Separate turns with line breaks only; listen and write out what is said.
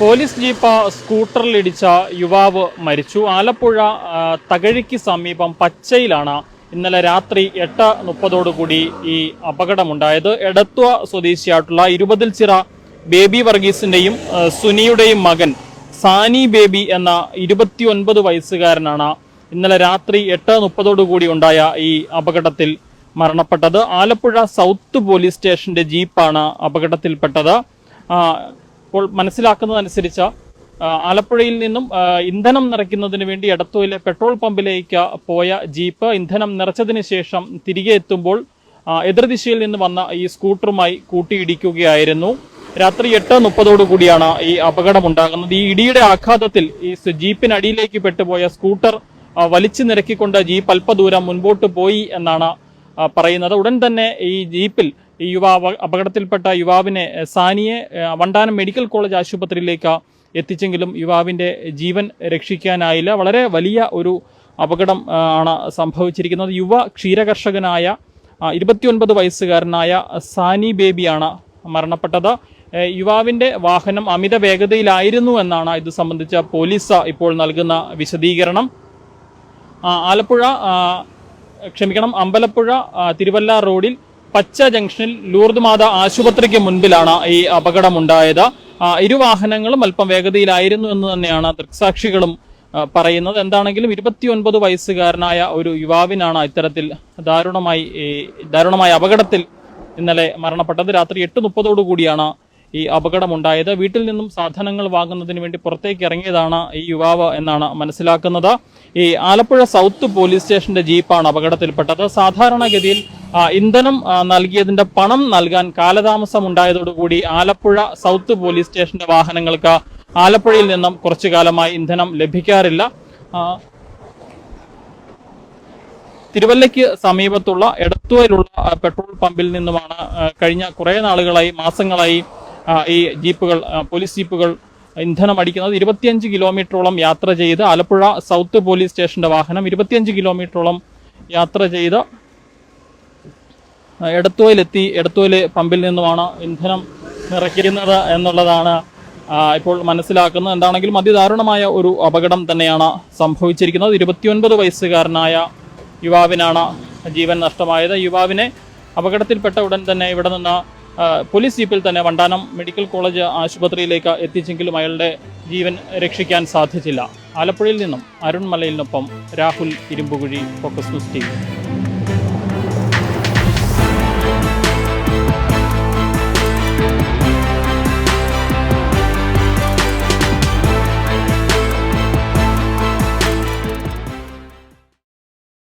Police jeep സ്കൂട്ടറിലിടിച്ച യുവാവ് മരിച്ചു. ആലപ്പുഴ തകഴിക്ക് സമീപം പച്ചയിലാണ് ഇന്നലെ രാത്രി എട്ട് മുപ്പതോടുകൂടി ഈ അപകടമുണ്ടായത്. എടത്വ സ്വദേശിയായിട്ടുള്ള ഇരുപതിൽ ചിറ ബേബി വർഗീസിന്റെയും സുനിയുടെയും മകൻ സാനി ബേബി എന്ന ഇരുപത്തിയൊൻപത് വയസ്സുകാരനാണ് ഇന്നലെ രാത്രി എട്ട് മുപ്പതോടുകൂടി ഉണ്ടായ ഈ അപകടത്തിൽ മരണപ്പെട്ടത്. ആലപ്പുഴ സൗത്ത് പോലീസ് സ്റ്റേഷന്റെ ജീപ്പാണ് അപകടത്തിൽപ്പെട്ടത്. ഇപ്പോൾ മനസ്സിലാക്കുന്നതനുസരിച്ച് ആലപ്പുഴയിൽ നിന്നും ഇന്ധനം നിറയ്ക്കുന്നതിന് വേണ്ടി എടത്തുവിലെ പെട്രോൾ പമ്പിലേക്ക് പോയ ജീപ്പ് ഇന്ധനം നിറച്ചതിന് ശേഷം തിരികെ എത്തുമ്പോൾ എതിർദിശയിൽ നിന്ന് വന്ന ഈ സ്കൂട്ടറുമായി കൂട്ടിയിടിക്കുകയായിരുന്നു. രാത്രി എട്ട് മുപ്പതോടു കൂടിയാണ് ഈ അപകടം ഉണ്ടാകുന്നത് ഈ ഇടിയുടെ ആഘാതത്തിൽ ഈ ജീപ്പിനടിയിലേക്ക് പെട്ടുപോയ സ്കൂട്ടർ വലിച്ചു നിരക്കിക്കൊണ്ട് ജീപ്പ് അല്പദൂരം മുൻപോട്ട് പോയി എന്നാണ് പറയുന്നത്. ഉടൻ തന്നെ ഈ ജീപ്പിൽ ഈ യുവാവ് അപകടത്തിൽപ്പെട്ട യുവാവിനെ സാനിയെ വണ്ടാനം മെഡിക്കൽ കോളേജ് ആശുപത്രിയിലേക്ക് എത്തിച്ചെങ്കിലും യുവാവിന്റെ ജീവൻ രക്ഷിക്കാനായില്ല. വളരെ വലിയ ഒരു അപകടം ആണ് സംഭവിച്ചിരിക്കുന്നത്. യുവ ക്ഷീരകർഷകനായ ഇരുപത്തിയൊൻപത് വയസ്സുകാരനായ സാനി ബേബിയാണ് മരണപ്പെട്ടത്. യുവാവിന്റെ വാഹനം അമിത വേഗതയിലായിരുന്നു എന്നാണ് ഇത് സംബന്ധിച്ച പോലീസ് ഇപ്പോൾ നൽകുന്ന വിശദീകരണം. ആലപ്പുഴ ക്ഷമിക്കണം അമ്പലപ്പുഴ തിരുവല്ല റോഡിൽ പച്ച ജംഗ്ഷനിൽ ലൂർദ് മാത ആശുപത്രിക്ക് മുൻപിലാണ് ഈ അപകടമുണ്ടായത്. ഇരുവാഹനങ്ങളും ഇരു വാഹനങ്ങളും അല്പം വേഗതയിലായിരുന്നു എന്ന് തന്നെയാണ് ദൃക്സാക്ഷികളും പറയുന്നത്. എന്താണെങ്കിലും ഇരുപത്തിയൊൻപത് വയസ്സുകാരനായ ഒരു യുവാവിനാണ് ഇത്തരത്തിൽ ദാരുണമായി ദാരുണമായ അപകടത്തിൽ ഇന്നലെ മരണപ്പെട്ടത്. രാത്രി എട്ട് മുപ്പതോടു കൂടിയാണ് ഈ അപകടമുണ്ടായത്. വീട്ടിൽ നിന്നും സാധനങ്ങൾ വാങ്ങുന്നതിന് വേണ്ടി പുറത്തേക്ക് ഇറങ്ങിയതാണ് ഈ യുവാവ് എന്നാണ് മനസ്സിലാക്കുന്നത്. ഈ ആലപ്പുഴ സൗത്ത് പോലീസ് സ്റ്റേഷന്റെ ജീപ്പാണ് അപകടത്തിൽപ്പെട്ടത്. സാധാരണഗതിയിൽ ഇന്ധനം നൽകിയതിന്റെ പണം നൽകാൻ കാലതാമസം ഉണ്ടായതോടുകൂടി ആലപ്പുഴ സൗത്ത് പോലീസ് സ്റ്റേഷന്റെ വാഹനങ്ങൾക്ക് ആലപ്പുഴയിൽ നിന്നും കുറച്ചു കാലമായി ഇന്ധനം ലഭിക്കാറില്ല. തിരുവല്ലയ്ക്ക് സമീപത്തുള്ള എടത്തുവയിലുള്ള പെട്രോൾ പമ്പിൽ നിന്നുമാണ് കഴിഞ്ഞ കുറേ നാളുകളായി മാസങ്ങളായി ഈ ജീപ്പുകൾ പോലീസ് ജീപ്പുകൾ ഇന്ധനം അടിക്കുന്നത്. ഇരുപത്തിയഞ്ച് കിലോമീറ്ററോളം യാത്ര ചെയ്ത് ആലപ്പുഴ സൗത്ത് പോലീസ് സ്റ്റേഷന്റെ വാഹനം ഇരുപത്തിയഞ്ച് കിലോമീറ്ററോളം യാത്ര ചെയ്ത് എടത്തുവയിലെത്തി എടത്തുവയിലെ പമ്പിൽ നിന്നുമാണ് ഇന്ധനം നിറയ്ക്കുന്നത് എന്നുള്ളതാണ് ഇപ്പോൾ മനസ്സിലാക്കുന്നത്. എന്താണെങ്കിലും അതിദാരുണമായ ഒരു അപകടം തന്നെയാണ് സംഭവിച്ചിരിക്കുന്നത്. ഇരുപത്തിയൊൻപത് വയസ്സുകാരനായ യുവാവിനാണ് ജീവൻ നഷ്ടമായത്. യുവാവിനെ അപകടത്തിൽപ്പെട്ട ഉടൻ തന്നെ ഇവിടെ നിന്ന് പോലീസ് ജീപ്പിൽ തന്നെ വണ്ടാനം മെഡിക്കൽ കോളേജ് ആശുപത്രിയിലേക്ക് എത്തിച്ചെങ്കിലും അയാളുടെ ജീവൻ രക്ഷിക്കാൻ സാധിച്ചില്ല. ആലപ്പുഴയിൽ നിന്നും Arun മലയിലിനൊപ്പം Rahul Irumbukuzhi focus news TV